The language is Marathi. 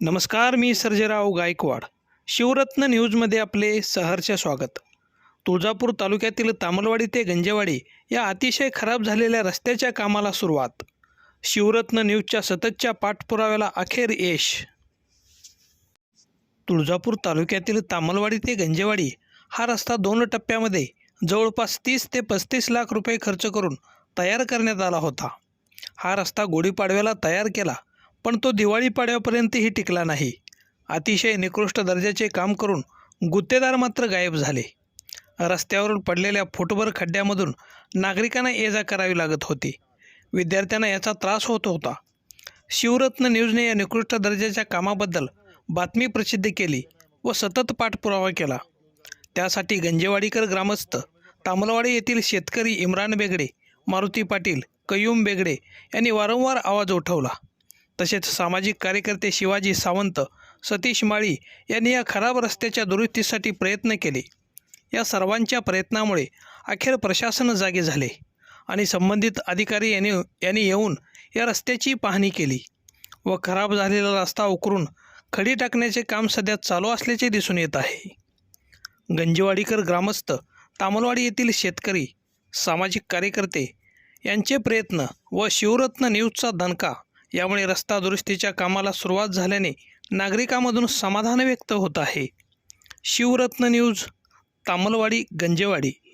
नमस्कार मी सर्जेराव गायकवाड. शिवरत्न न्यूजमध्ये आपले सहर्ष स्वागत. तुळजापूर तालुक्यातील तामलवाडी ते गंजेवाडी या अतिशय खराब झालेल्या रस्त्याच्या कामाला सुरुवात. शिवरत्न न्यूजच्या सततच्या पाठपुराव्याला अखेर यश. तुळजापूर तालुक्यातील तामलवाडी ते गंजेवाडी हा रस्ता दोन टप्प्यामध्ये जवळपास तीस ते पस्तीस लाख रुपये खर्च करून तयार करण्यात आला होता. हा रस्ता गुढीपाडव्याला तयार केला पण तो दिवाळी पाडव्यापर्यंतही टिकला नाही. अतिशय निकृष्ट दर्जाचे काम करून गुत्तेदार मात्र गायब झाले. रस्त्यावरून पडलेल्या फुटभर खड्ड्यामधून नागरिकांना ये जा करावी लागत होती. विद्यार्थ्यांना याचा त्रास होत होता. शिवरत्न न्यूजने या निकृष्ट दर्जाच्या कामाबद्दल बातमी प्रसिद्ध केली व सतत पाठपुरावा केला. त्यासाठी गंजेवाडीकर ग्रामस्थ तामलवाडी येथील शेतकरी इम्रान बेगडे मारुती पाटील कयूम बेगडे यांनी वारंवार आवाज उठवला. तसेच सामाजिक कार्यकर्ते शिवाजी सावंत सतीश माळी यांनी या खराब रस्त्याच्या दुरुस्तीसाठी प्रयत्न केले. या सर्वांच्या प्रयत्नामुळे अखेर प्रशासन जागे झाले आणि संबंधित अधिकारी यांनी यांनी येऊन या रस्त्याची पाहणी केली व खराब झालेला रस्ता उकरून खडी टाकण्याचे काम सध्या चालू असल्याचे दिसून येत आहे. गंजेवाडीकर ग्रामस्थ तामलवाडी येथील शेतकरी सामाजिक कार्यकर्ते यांचे प्रयत्न व शिवरत्न न्यूजचा दणका यामुळे रस्ता दुरुस्तीच्या कामाला सुरुवात झाल्याने नागरिकांमधून समाधान व्यक्त होत आहे. शिवरत्न न्यूज तामलवाडी गंजेवाडी.